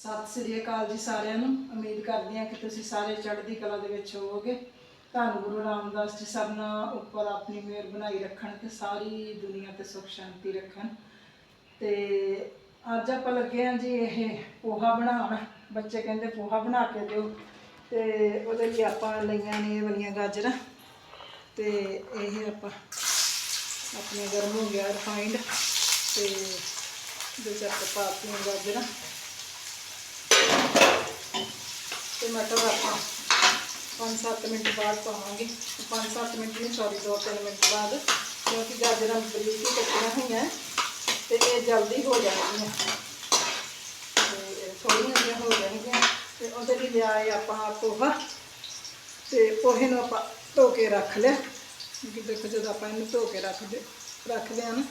ਸਤਿ ਸ੍ਰੀ ਅਕਾਲ ਜੀ ਸਾਰਿਆਂ ਨੂੰ। ਉਮੀਦ ਕਰਦੀ ਹਾਂ ਕਿ ਤੁਸੀਂ ਸਾਰੇ ਚੜ੍ਹਦੀ ਕਲਾ ਦੇ ਵਿੱਚ ਹੋਵੋਗੇ। ਧੰਨ ਗੁਰੂ ਰਾਮਦਾਸ ਜੀ ਸਭਨਾਂ ਉੱਪਰ ਆਪਣੀ ਮਿਹਰ ਬਣਾਈ ਰੱਖਣ ਤੇ ਸਾਰੀ ਦੁਨੀਆ ਤੇ ਸੁਖ ਸ਼ਾਂਤੀ ਰੱਖਣ। ਤੇ ਅੱਜ ਆਪਾਂ ਲੱਗੇ ਹਾਂ ਜੀ ਇਹ ਪੋਹਾ ਬਣਾਉਣ। ਬੱਚੇ ਕਹਿੰਦੇ ਪੋਹਾ ਬਣਾ ਕੇ ਦਿਓ। ਤੇ ਉਹਦੇ ਲਈ ਆਪਾਂ ਲਈਆਂ ਨੇ ਇਹ ਵਾਲੀਆਂ ਗਾਜਰਾਂ। ਤੇ ਇਹ ਆਪਾਂ ਆਪਣੇ ਗਰਮ ਹੋ ਗਿਆ ਰਿਫਾਈਂਡ ਤੇ ਇਹਦੇ ਚ ਆਪਾਂ ਪਾਤੀਆਂ ਗਾਜਰਾਂ ਤੇ ਮਟਰ ਆਪਾਂ 5-7 ਮਿੰਟ ਬਾਅਦ ਪਾਵਾਂਗੇ। 5-7 ਮਿੰਟ ਨਹੀਂ ਸੌਰੀ 2-3 ਮਿੰਟ ਬਾਅਦ। ਕਿਉਂਕਿ ਗਾਜਰਾਂ ਬਰੀਕ ਹੀ ਕੱਟੀਆਂ ਹੋਈਆਂ। ਤੇ ਇਹ ਜਲਦੀ ਹੋ ਜਾਣਗੀਆਂ। ਤੇ ਥੋੜੀਆਂ ਜਿਹੀਆਂ ਹੋ ਜਾਣਗੀਆਂ। ਤੇ ਉਹਦੇ ਲਈ ਲਿਆਏ ਆਪਾਂ ਪੋਹਾ। ਤੇ ਪੋਹੇ ਨੂੰ ਆਪਾਂ ਧੋ ਕੇ ਰੱਖ ਲਿਆ। ਕਿਉਂਕਿ ਦੇਖੋ ਜਦੋਂ ਆਪਾਂ ਇਹਨੂੰ ਧੋ ਕੇ ਰੱਖਦੇ ਰੱਖਦੇ ਆ ਨਾ,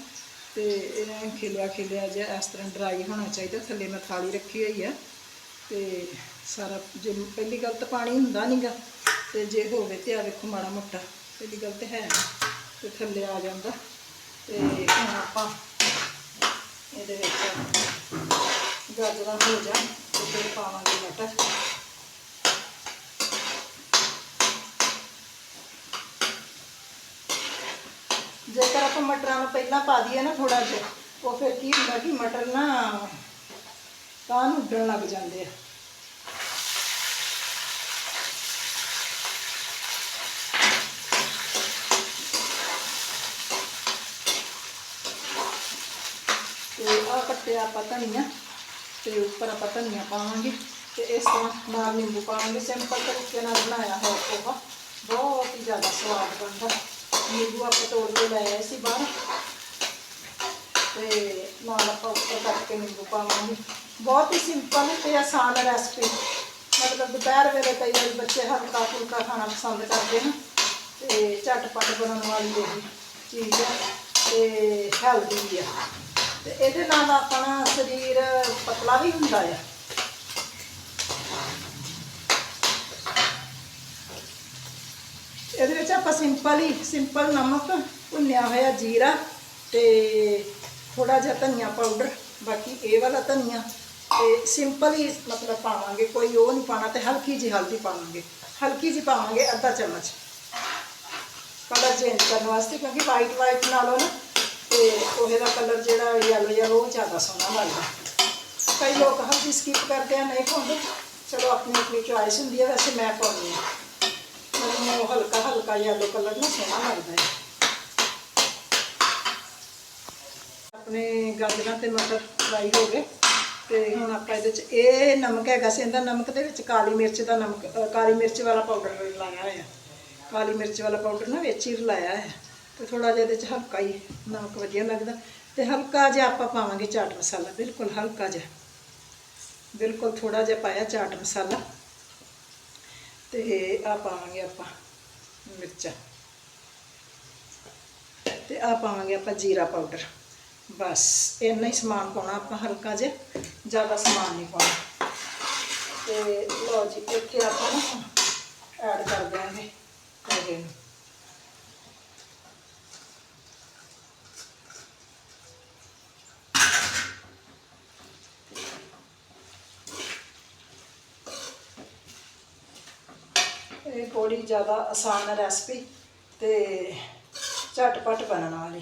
ਤੇ ਇਹ ਖਿਲਿਆ ਖਿਲਿਆ ਜਿਹਾ ਇਸ ਤਰ੍ਹਾਂ ਡਰਾਈ ਹੋਣਾ ਚਾਹੀਦਾ। ਥੱਲੇ ਮੈਂ ਥਾਲੀ ਰੱਖੀ ਹੋਈ ਆ। ਤੇ ਸਾਰਾ ਜੇ ਪਹਿਲੀ ਗੱਲ ਤਾਂ ਪਾਣੀ ਹੁੰਦਾ ਨਹੀਂਗਾ ਤੇ ਜੇ ਹੋਵੇ ਤੇ ਆ ਵੇਖੋ ਮਾੜਾ ਮੋਟਾ ਪਹਿਲੀ ਗੱਲ ਤੇ ਹੈ ਨੀ, ਤੇ ਥੱਲੇ ਆ ਜਾਂਦਾ ਤੇ ਹੁਣ ਆਪਾਂ ਇਹਦੇ ਵਿੱਚ ਗਾਜਰਾਂ ਹੋ ਜਾ ਤੇ ਫਿਰ ਪਾਵਾਂਗੇ ਮਟਰ ਜੇਕਰ ਆਪਾਂ ਮਟਰਾਂ ਨੂੰ ਪਹਿਲਾਂ ਪਾ ਦਈਏ ਨਾ ਥੋੜਾ ਜਿਹਾ ਉਹ ਫਿਰ ਕੀ ਹੁੰਦਾ ਕਿ ਮਟਰ ਨਾ ਤਾਂ ਨੂੰ ਉੱਡਣ ਲੱਗ ਜਾਂਦੇ ਆ। ਤੇ ਆ ਕੱਟਿਆ ਆਪਾਂ ਧਨੀਆ ਤੇ ਉੱਪਰ ਆਪਾਂ ਧਨੀਆ ਪਾਵਾਂਗੇ ਤੇ ਇਸ ਤਰ੍ਹਾਂ ਨਾਲ ਨਿੰਬੂ ਪਾਵਾਂਗੇ ਸਿੰਪਲ ਤਰੀਕੇ ਨਾਲ ਬਣਾਇਆ ਹੋਇਆ ਪੋਹਾ। ਬਹੁਤ ਹੀ ਜ਼ਿਆਦਾ ਸਵਾਦ ਬਣਦਾ। ਨਿੰਬੂ ਆਪਾਂ ਤੋੜ ਕੇ ਲੈ ਆਏ ਸੀ ਬਾਹਰ। ਤੇ ਨਾਲ ਆਪਾਂ ਉੱਪਰ ਕੱਟ ਕੇ ਨਿੰਬੂ ਪਾਵਾਂਗੇ। ਬਹੁਤ ਹੀ ਸਿੰਪਲ ਤੇ ਆਸਾਨ ਰੈਸਪੀ ਮਤਲਬ ਦੁਪਹਿਰ ਵੇਲੇ ਕਈ ਵਾਰੀ ਬੱਚੇ ਹਲਕਾ ਫੁਲਕਾ ਖਾਣਾ ਪਸੰਦ ਕਰਦੇ ਨੇ ਤੇ ਝਟਪਟ ਬਣਨ ਵਾਲੀ ਇਹ ਚੀਜ਼ ਹੈ। ਤੇ ਹੈਲਦੀ ਵੀ ਆ। ਤੇ ਇਹਦੇ ਨਾਲ ਆਪਣਾ ਸਰੀਰ ਪਤਲਾ ਵੀ ਹੁੰਦਾ ਆ। ਇਹਦੇ ਵਿੱਚ ਆਪਾਂ ਸਿੰਪਲ ਹੀ, ਸਿੰਪਲ ਨਮਕ ਭੁੰਨਿਆ ਹੋਇਆ ਜੀਰਾ ਤੇ ਥੋੜਾ ਜਿਹਾ ਧਨੀਆ ਪਾਊਡਰ, ਬਾਕੀ ਇਹ ਵਾਲਾ ਧਨੀਆ ਤੇ ਸਿੰਪਲ ਹੀ ਮਤਲਬ ਪਾਵਾਂਗੇ, ਕੋਈ ਉਹ ਨਹੀਂ ਪਾਣਾ ਤੇ ਹਲਕੀ ਜਿਹੀ ਹਲਦੀ ਪਾਵਾਂਗੇ। ਹਲਕੀ ਜਿਹੀ ਪਾਵਾਂਗੇ ਅੱਧਾ ਚਮਚ। ਕਲਰ ਚੇਂਜ ਕਰਨ ਵਾਸਤੇ ਕਿਉਂਕਿ ਵਾਈਟ ਵਾਈਟ ਨਾਲੋਂ ਨਾ ਤੇ ਉਹਦਾ ਕਲਰ ਜਿਹੜਾ ਯੈਲੋ ਯੈਲੋ ਉਹ ਜ਼ਿਆਦਾ ਸੋਹਣਾ ਲੱਗਦਾ ਕਈ ਲੋਕ ਹਲਦੀ ਸਕਿਪ ਕਰਦੇ ਆ ਨਹੀਂ ਪਾਉਂਦੇ। ਚਲੋ ਆਪਣੀ ਆਪਣੀ ਚੁਆਇਸ ਹੁੰਦੀ ਹੈ ਵੈਸੇ ਮੈਂ ਪਾਉਂਦੀ ਹਾਂ ਮੈਨੂੰ ਹਲਕਾ ਹਲਕਾ ਯੈਲੋ ਕਲਰ ਨਾ ਸੋਹਣਾ ਲੱਗਦਾ ਹੈ। ਆਪਣੇ ਗਾਜਰਾਂ ਤੇ ਮਟਰ ਫਰਾਈ ਹੋ ਗਏ। ਤੇ ਹੁਣ ਆਪਾਂ ਇਹਦੇ ਚ ਇਹ ਨਮਕ ਹੈਗਾ ਸੀ ਇਹਦਾ ਨਮਕ ਦੇ ਵਿੱਚ ਕਾਲੀ ਮਿਰਚ ਦਾ ਨਮਕ ਅ, ਕਾਲੀ ਮਿਰਚ ਵਾਲਾ ਪਾਊਡਰ ਲਾਇਆ ਹੋਇਆ। ਕਾਲੀ ਮਿਰਚ ਵਾਲਾ ਪਾਊਡਰ ਨਾ ਵਿੱਚ ਹੀ ਲਾਇਆ ਹੈ ਤੇ ਥੋੜਾ ਜਿਹਾ ਇਹਦੇ ਚ ਹਲਕਾ ਹੀ ਨਮਕ ਵਧੀਆ ਲੱਗਦਾ। ਤੇ ਹਲਕਾ ਜਿਹਾ ਆਪਾਂ ਪਾਵਾਂਗੇ ਚਾਟ ਮਸਾਲਾ, ਬਿਲਕੁਲ ਹਲਕਾ ਜਿਹਾ। ਬਿਲਕੁਲ ਥੋੜਾ ਜਿਹਾ ਪਾਇਆ ਚਾਟ ਮਸਾਲਾ। ਤੇ ਆ ਪਾਵਾਂਗੇ ਆਪਾਂ ਮਿਰਚਾਂ। ਤੇ ਆ ਪਾਵਾਂਗੇ ਆਪਾਂ ਜੀਰਾ ਪਾਊਡਰ। ਬਸ, ਇੰਨਾ ਹੀ ਸਮਾਨ ਪਾਉਣਾ ਆਪਾਂ ਹਲਕਾ ਜਿਹਾ, ਜ਼ਿਆਦਾ ਸਮਾਨ ਨਹੀਂ ਪਾਉਣਾ। ਤੇ ਲਓ ਜੀ, ਇੱਥੇ ਆਪਾਂ ਨਾ ਐਡ ਕਰ ਦਿਆਂਗੇ ਪੋਹੇ ਨੂੰ ਇਹ ਬੜੀ ਜ਼ਿਆਦਾ ਆਸਾਨ ਰੈਸਪੀ ਤੇ ਝਟਪਟ ਬਣਨ ਵਾਲੀ।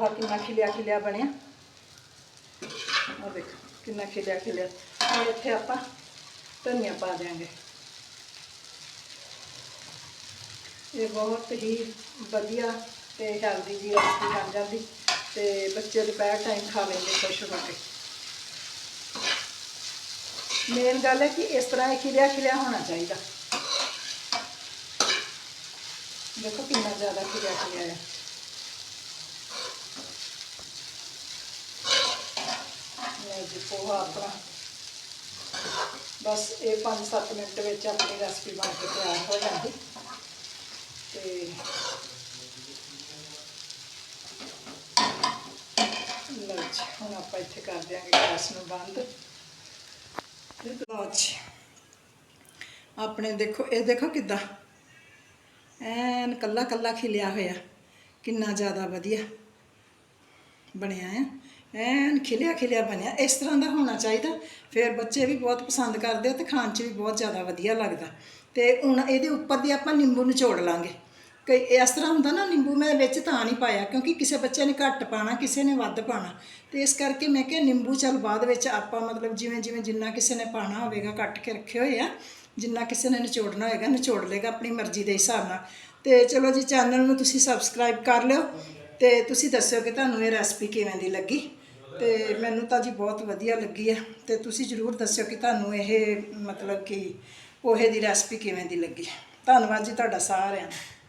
ਪੋਹਾ ਕਿੰਨਾ ਖਿਲਿਆ ਖਿਲਿਆ ਬਣਿਆ। ਆ ਦੇਖ, ਕਿੰਨਾ ਖਿਲਿਆ ਖਿਲਿਆ। ਹੁਣ ਇੱਥੇ ਆਪਾਂ ਧਨੀਆ ਪਾ ਦਿਆਂਗੇ। ਇਹ ਬਹੁਤ ਹੀ ਵਧੀਆ ਤੇ ਹੈਲਦੀ ਜੀ ਰੈਸਪੀ ਬਣ ਜਾਂਦੀ ਤੇ ਬੱਚੇ ਦੁਪਹਿਰ ਟਾਈਮ ਖਾ ਲੈਂਦੇ ਖੁਸ਼ ਹੋ ਕੇ। ਮੇਨ ਗੱਲ ਹੈ ਕਿ ਇਸ ਤਰ੍ਹਾਂ ਇਹ ਖਿਲਿਆ ਖਿਲਿਆ ਹੋਣਾ ਚਾਹੀਦਾ। ਦੇਖੋ ਕਿੰਨਾ ਜ਼ਿਆਦਾ ਖਿਲਿਆ ਖਿਲਿਆ ਹੈ। ਇਹ ਜੀ, ਪੋਹਾ ਆਪਣਾ। ਬਸ ਇਹ 5-7 ਮਿੰਟ ਵਿੱਚ ਆਪਣੀ ਰੈਸਪੀ ਬਣ ਕੇ ਤਿਆਰ ਹੋ ਜਾਂਦੀ। ਤੇ ਲਓ ਜੀ, ਹੁਣ ਆਪਾਂ ਇੱਥੇ ਕਰ ਦਿਆਂਗੇ ਗੈਸ ਨੂੰ ਬੰਦ। ਲਓ ਜੀ, ਆਪਣੇ ਦੇਖੋ, ਇਹ ਦੇਖੋ ਕਿੱਦਾਂ। ਐਨ ਕੱਲਾ ਕੱਲਾ ਖਿਲਿਆ ਹੋਇਆ। ਕਿੰਨਾ ਜ਼ਿਆਦਾ ਵਧੀਆ ਬਣਿਆ ਹੈ ਐਨ ਖਿਲਿਆ ਖਿਲਿਆ ਬਣਿਆ। ਇਸ ਤਰ੍ਹਾਂ ਦਾ ਹੋਣਾ ਚਾਹੀਦਾ। ਫਿਰ ਬੱਚੇ ਵੀ ਬਹੁਤ ਪਸੰਦ ਕਰਦੇ ਆ ਤੇ ਖਾਣ 'ਚ ਵੀ ਬਹੁਤ ਜ਼ਿਆਦਾ ਵਧੀਆ ਲੱਗਦਾ। ਤੇ ਹੁਣ ਇਹਦੇ ਉੱਪਰ ਦੀ ਆਪਾਂ ਨਿੰਬੂ ਨਿਚੋੜ ਲਾਂਗੇ। ਕਈ ਇਸ ਤਰ੍ਹਾਂ ਹੁੰਦਾ ਨਾ, ਨਿੰਬੂ ਮੈਂ ਵਿੱਚ ਤਾਂ ਨਹੀਂ ਪਾਇਆ ਕਿਉਂਕਿ ਕਿਸੇ ਬੱਚੇ ਨੇ ਘੱਟ ਪਾਣਾ, ਕਿਸੇ ਨੇ ਵੱਧ ਪਾਣਾ। ਤੇ ਇਸ ਕਰਕੇ ਮੈਂ ਕਿਹਾ ਨਿੰਬੂ ਚੱਲ ਬਾਅਦ ਵਿੱਚ ਆਪਾਂ ਮਤਲਬ ਜਿਵੇਂ ਜਿਵੇਂ ਜਿੰਨਾ ਕਿਸੇ ਨੇ ਪਾਣਾ ਹੋਵੇਗਾ, ਕੱਟ ਕੇ ਰੱਖੇ ਹੋਏ ਆ, ਜਿੰਨਾ ਕਿਸੇ ਨੇ ਨਿਚੋੜਨਾ ਹੋਏਗਾ, ਨਿਚੋੜ ਲੇਗਾ ਆਪਣੀ ਮਰਜ਼ੀ ਦੇ ਹਿਸਾਬ ਨਾਲ। ਤੇ ਚਲੋ ਜੀ, ਚੈਨਲ ਨੂੰ ਤੁਸੀਂ ਸਬਸਕ੍ਰਾਈਬ ਕਰ ਲਿਓ ਤੇ ਤੁਸੀਂ ਦੱਸਿਓ ਕਿ ਤੁਹਾਨੂੰ ਇਹ ਰੈਸਪੀ ਕਿਵੇਂ ਦੀ ਲੱਗੀ। ਤੇ ਮੈਨੂੰ ਤਾਂ ਜੀ ਬਹੁਤ ਵਧੀਆ ਲੱਗੀ ਹੈ ਤੇ ਤੁਸੀਂ ਜਰੂਰ ਦੱਸਿਓ ਕਿ ਤੁਹਾਨੂੰ ਇਹ ਮਤਲਬ ਕਿ ਪੋਹੇ ਦੀ ਰੈਸਪੀ ਕਿਵੇਂ ਦੀ ਲੱਗੀ ਧੰਨਵਾਦ ਜੀ ਤੁਹਾਡਾ ਸਾਰਿਆਂ ਦਾ।